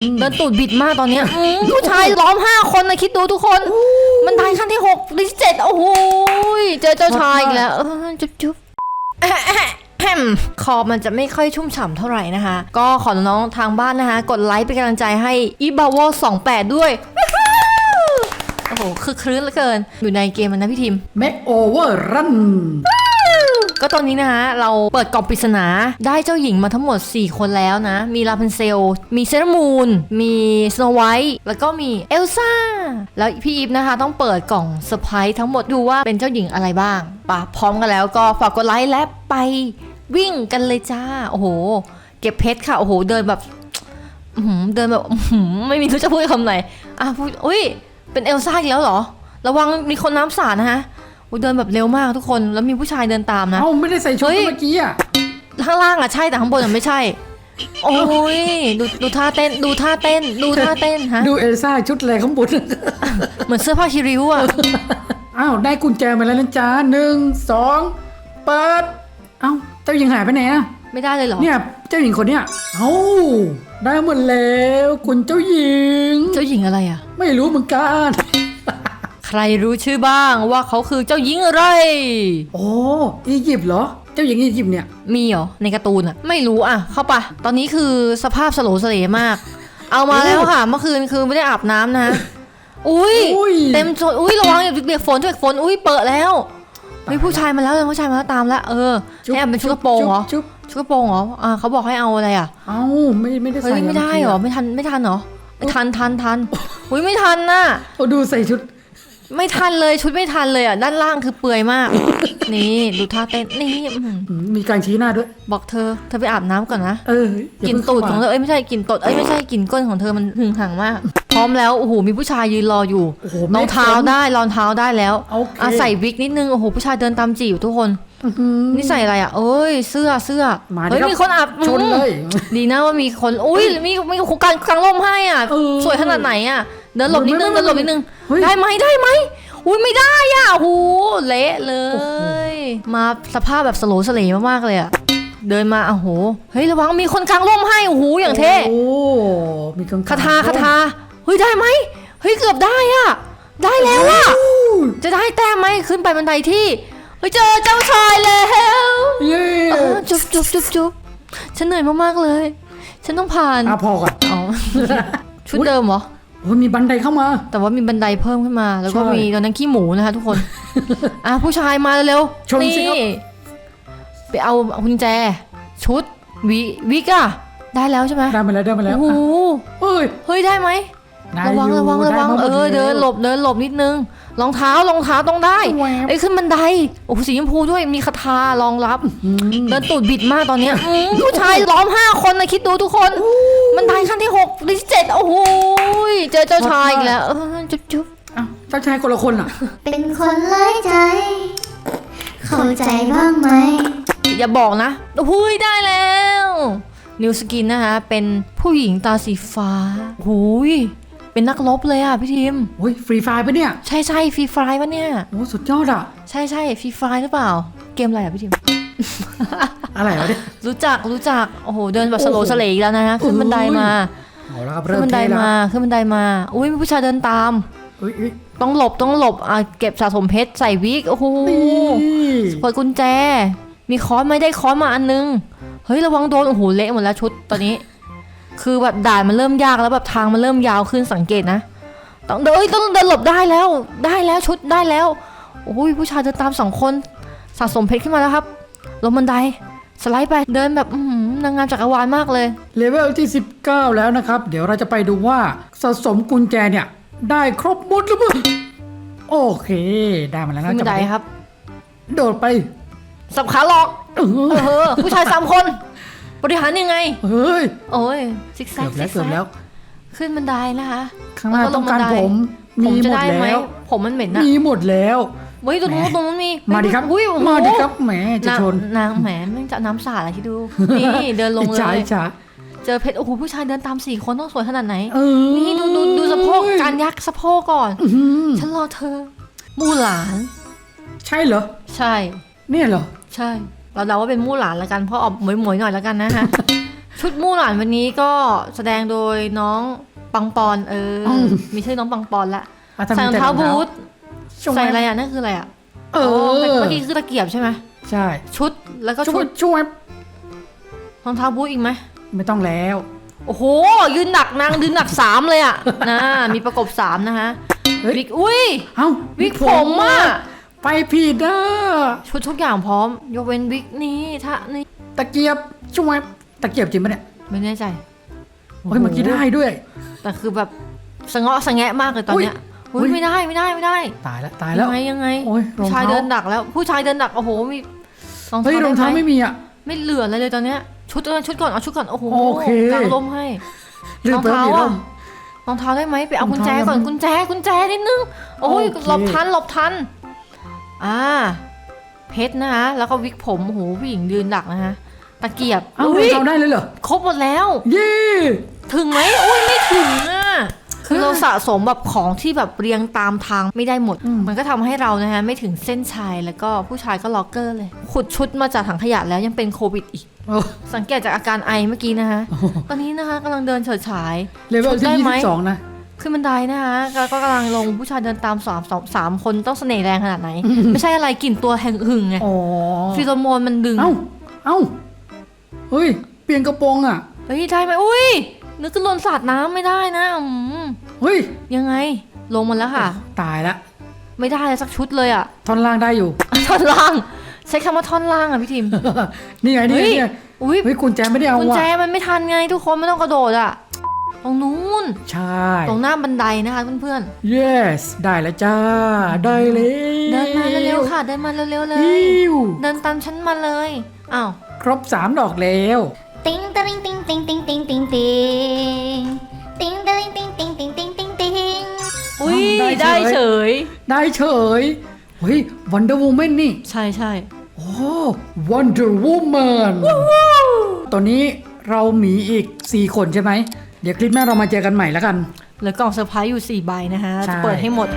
เดินตูดบิดมากตอนเนี้ยอืมผู้ชายล้อมห้าคนนะคิดดูทุกคน มันไดขั้นที่หกที่เจ็ดโอ้โหยเจอเจ้าชายอีกแล้วเออจุ๊บจุ๊บแอะแอะแฮมคอมันจะไม่ค่อยชุ่มฉ่ำเท่าไหร่นะคะ ก็ขอน้องๆทางบ้านนะคะ กดไลค์เป็นกำลังใจให้อีบาวสองแปดด้วย โอ้โหคือคลื้นเหลือเกิน อยู่ในเกมมันนะพี่ทิม Make over run ก็ตอนนี้นะคะเราเปิดกล่องปริศนาได้เจ้าหญิงมาทั้งหมด 4 คนแล้วนะ มีลาพันเซล มีเซรามูน มีสโนไวท์แล้วก็มีเอลซ่า แล้วพี่อีฟนะคะต้องเปิดกล่องเซอร์ไพรส์ทั้งหมดดูว่าเป็นเจ้าหญิงอะไรบ้างปะพร้อมกันแล้วก็ฝากกดไลค์และไปวิ่งกันเลยจ้า โอ้โห เก็บเพชรค่ะ โอ้โห เดินแบบเดินแบบไม่มีรู้จะพูดคำไหนอะพูดอุ้ยเป็นเอลซ่าอีกแล้วเหรอ ระวังมีคนน้ำสาดนะฮะ เดินแบบเร็วมากทุกคนแล้วมีผู้ชายเดินตามนะ เอ้าไม่ได้ใส่ชุดเฮ้ย เมื่อกี้อะข้างล่างอะใช่แต่ข้างบนอะไม่ใช่ โอ้ยดูดูท่าเต้นดูท่าเต้น ดูท่าเต้นฮะดูเอลซ่าชุดอะไรข้างบน เหมือนเสื้อผ้าคิริวอะอ้าวได้กุญแจมาแล้วนะจ๊ะหนึ่งสองเปิด เอ้าเจ้าหญิงหายไปไหนอะ ไม่ได้เลยเหรอเนี่ยเจ้าหญิงคนเนี้ยเอ้าได้หมดแล้วคุณเจ้าหญิง เจ้าหญิงอะไรอะไม่รู้เหมือนกัน ใครรู้ชื่อบ้างว่าเขาคือเจ้าหญิงอะไร โอ้อียิปต์เหรอ เจ้าหญิงอียิปต์เนี่ย มีเหรอ ในการ์ตูนอะไม่รู้อะเข้าปะตอนนี้คือสภาพสโลสเลมาก เอามาแล้วค่ะ เมื่อคืนคือไม่ได้อาบน้ำนะ อุ้ย อุ้ย เต็มจนอุ้ยระวังอย่าเปียกฝนช่วยฝนอุ้ยเปิดแล้วเฮ้ยผู้ชายมาแล้วเลยผู้ชายมาแล้วตามแล้วเออให้อาบเป็นชุดกระโปรงเหรอ จุ๊บชุดกระโปรงเหรออ่าเขาบอกให้เอาอะไรอะ เอ้าไม่ไม่ได้เฮ้ใส่ยไม่ได้เหรอ ไม่ทันไม่ทันเหรอไม่ทันทันทันอุ้ยไม่ทันน่ะ โอ้ดูใส่ชุด ไม่ทันเลยชุดไม่ทันเลยอะ ด้านล่างคือเปลือยมาก นี่ดูท่าเต้นนี่อื้อหืออืมมีการชี้หน้าด้วย บอกเธอ เธอไปอาบน้ำก่อนนะ เอออย่ากลิ่นเพิ่ตูดของข้าเธมาอเอ้ยไม่ใช่กลิ่นตดเอ้ยไม่ใช่กลิ่นก้นของเธอมันหึงห่างมาก พร้อมแล้วโอ้โหมีผู้ชายยืนรออยู่โอ้โห รองเท้าได้รองเท้าได้แล้วโอเค อะใส่วิกนิดนึงโอ้โหผู้ชายเดินตามจีบทุกคนอื้อหือนี่ใส่อะไรอะเอ้ยเสื้อเสื้อมาดิเฮ้ยครับมีคนอาบชนเลยดีนะว่ามีคนอุ้ยมีมีคนกางกางร่มให้อะ เออ สวยขนาดไหนอะ เดินหลบนิดนึงไม่เดิไม่นหลบนิดนึงเฮ้ยได้ไหมได้ไหมอุ้ยไม่ได้อะโอ้โหเละเลโอ้โหยมาสภาพแบบสโลว์สเลมากๆเลยอะเดินมาโอ้โหเฮ้ยระวังมีคนกางร่มให้โอ้โหอย่างเท่โอ้มีกังคาถาคาถาเฮ้ยได้ไหมเฮ้ยเกือบได้อะได้แล้วอะจะได้แต้มไหมขึ้นไปบันไดที่เฮ้ยเจอเจ้าชายแล้วเย้เออจุ๊บจุ๊บจุ๊บจุ๊บฉันเหนื่อยมากๆเลย ฉันต้องผ่านอะพอก่อนอ๋อชุดเดิมเหรอ โอ้ยมีบันไดเข้ามา แต่ว่ามีบันไดเพิ่มขึ้นมา แล้วก็ใช่มีตอนนั้นขี้หมูนะคะทุกคน อะผู้ชายมาเร็วชนสิครับ ไปเอากุญแจ ชุดวิวิกอะได้แล้วใช่ไหมได้มาแล้วได้มาแล้วโอ้โหอะเฮ้ยเฮ้ยได้ไหมได้ระวังอยู่ระวังระวังได้มาหมเออแล้วเดินหลบเดินหลบนิดนึงรองเท้ารองเท้าต้องได้แหวบไอ้ยขึ้นบันไดโอ้โหสีชมพูด้วยมีคาถารองรับ อืม เดินตูดบิดมากตอนเนี้ยอืมผู้ชายล้อมห้าคนนะคิดดูทุกคน มันไดขั้นที่หกที่เจ็ดโอ้โหย เจอเจ้าชายอีกแล้วเออจุ๊บจุ๊บอ้าวเจ้าชายคนละคนอะเป็นคนไร้ใจ เข้าใจบ้างไหม อย่าบอกนะโอ้ยได้แล้วนิวสกินนะคะ เป็นผู้หญิงตาสีฟ้าโอ้ยเป็นนักรบเลยอะพี่ทีม โอ้ยฟรีไฟปะเนี่ยใช่ใช่ฟรีไฟล์ปะเนี่ย โอ้สุดยอดอะ ใช่ใช่ฟรีไฟล์หรือเปล่า เกมอะไรอะพี่ทีม อะไรวะเนี่ย รู้จักรู้จัก โอ้โห เดินแบบสโลโอ้โหสเลอีกแล้วนะขึ้นบันไดมา เอาละครับขึ้เริ่นมบันไดเท่แล้วมาขึ้นบันไดมา อุ้ยมีผู้ชายเดินตามเอ้ยเอ้ยต้องหลบต้องหลบอะเก็บสะสมเพชรใส่วิกโอ้โหนี่เปิดกุญแจ มีค้อนไหม่ได้ค้อนมาอันนึง เฮ้ยระวังโดนโอ้โหเละหมดแล้วชุดตอนนี้ คือแบบด่านมันเริ่มยากแล้วแบบทางมันเริ่มยาวขึ้นสังเกตนะต้องเดินเอ้ยต้องเดินหลบได้แล้ว ได้แล้วชุดได้แล้วโอ้ยผู้ชายเดินตามสองคนสะสมเพชรขึ้นมาแล้วครับลงบันไดส ไลด์ไปเดินแบบอื้อหือนางงามจักรวาลมากเลย เลเวลที่ 19 แล้วนะครับ เดี๋ยวเราจะไปดูว่าสะสมกุญแจเนี่ย ได้ครบหมดหรือเปล่าโอเค ได้มาแล้วขึ้นะนบันไดจะครับ โดดไปสับขาหลอกเออเออผู้ชายสามคน บริหารยังไง เฮ้ยโอ้ยซิกแซเกืกอบแล้วเกือบแล้ว ขึ้นบันไดนะคะ ข้างหน้าแล้วก็ลต้องงบัการนไดผมผม มีจะหมดได้ไหมแล้ว ผมมันเหม็นอะมีหมดแล้ว เฮ้ยตรงนู้นแหมตรงนู้นมีมาดิครับอุ้ยโอ้โหมาดิครับแหมจะนางชนนางแหมแม่งจะเอาน้ำสาดอะไรที่ดูนี่เดินลงอิจเลฉายอิจฉาเจอเพชรโอ้โหผู้ชายเดินตามสี่คนต้องสวยขนาดไหน เออนี่ดูดูดูสะโพกการยักสะโพกก่อน อื้อหือฉันรอเธอ มู่หลาน ใช่เหรอใช่ เนี่ยเหรอ ใช่ เราเดาว่าเป็นมู่หลานละกัน เพราะออกหมวยๆหน่อยละกันนะฮะ ชุดมู่หลานวันนี้ก็แสดงโดยน้องปังปอนเอออม มีชื่อน้องปังปอนละ อะทำใส่รองเท้าบูท ช่วงใส่อะไรอะนั่นคืออะไรอะเออแต่เมื่อกี้คือตะเกียบใช่ไหมใช่ชุดแล้วก็ช่ชุวยดช่วยรองเท้าบูทอีกไหมไม่ต้องแล้ว โอ้โห ยืนหนักนางยืนหนักสามเลยอะ นะมีประกบสามนะคะเฮ้ย วิกอุ้ย เอ้าวิกผมอะไปผิดเด้อชุดทุกอย่างพร้อม ยกเว้นวิกนี้ถ้านี่ตะเกียบช่วยตะเกียบจริงปะเนี่ยไม่แน่ใจเฮ้ยเมื่อกี้ได้ด้วย แต่คือแบบสะเงาะสะแงะมากเลยตอนเนี้ยอุ๊ อุ้ยยไม่ได้ไม่ได้ไม่ได้ตายแล้วตายแล้วยังไงยังไงโอ้ยรองผู้ชายเท้าเดินดักแล้ว ผู้ชายเดินดักโอ้โหมีรองเฮ้ยเท้ารองเท้าด้หไม่มีอะ ไม่เหลืออะไรเลยตอนเนี้ยชุดเอาชุดก่อนเอาชุดก่อนโอ้โหโอเค กางร่มให้ ลืมไปแล้วมีรร่องมเท้าอะรองเท้าได้ไหมไปเอารองกุญเท้าแจก่อนยังกุญแจกุญแจนิดนึงโอ้ยโอเค หลบทันหลบทันอ่าเพชรนะคะแล้วก็วิกผมโอ้โหผู้หญิงยืนดักนะคะตะเกียบเอ้ารอุ้องยเท้าได้เลยเหรอครบหมดแล้ว เย้ ถึงไหมอุ้ยไม่ถึง สะสมแบบของที่แบบเรียงตามทางไม่ได้หมดอืมมันก็ทำให้เรานะคะไม่ถึงเส้นชัยแล้วก็ผู้ชายก็ล็อกเกอร์เลย ขุดชุดมาจากถังขยะแล้วยังเป็นโควิดอีกโอ้สังเกตจากอาการไอเมื่อกี้นะคะ ตอนนี้นะคะกำลังเดินเฉิดฉายเลเวลชุดที่ได้ยี่ไหมสิบสองนะขึ้นบันไดนะคะแล้วก็กำลังลงผู้ชายเดินตามสามสองสามคนต้องเสน่ห์แรงขนาดไหน ไม่ใช่อะไรกลิ่นตัวแห่งหึงไงอ๋อฟีโรโมนมันดึง เอ้า เอ้า เฮ้ย เปลี่ยนกระโปรงอะ เฮ้ย ได้ไหมอุ้ย นึกขึ้นลนสาดน้ำไม่ได้นะอืม เฮ้ย ยังไง ลงมาแล้วค่ะ ตายละ ไม่ได้เลยสักชุดเลยอะ ท่อนล่างได้อยู่ ท่อนล่าง ใช้คำว่าท่อนล่างอะพี่ทิม นี่ไงนี่ไงเฮ้ย นี่ไงอุ้ยเฮ้ยกุญแจไม่ได้เอากุญแจอะมันไม่ทันไงทุกคนไม่ต้องกระโดดอะ ตรงนู้น ใช่ ตรงหน้าบันไดนะคะเพื่อน yes ได้แล้วจ้า ได้เลยๆ เดินมาเร็วๆค่ะ เดินมาเร็วๆเลย อิ้วเดินตามฉันมาเลย อ้าว ครบสามดอกแล้ว ติ๊งตะลิงติ๊งติ๊งติ๊งติ๊งติ๊งติ๊ง ได้ได้เฉเฉยยได้เฉย เฮ้ย Wonder Woman นี่ ใช่ใช่โอ้ Wonder Woman ตอนนี้เรามีอีก 4 คนใช่ไหม เดี๋ยวคลิปหน้าเรามาเจอกันใหม่แล้วกัน เหลือกล่องเซอร์ไพรส์อยู่ 4 ใบนะคะใช่จะเปิดให้หมด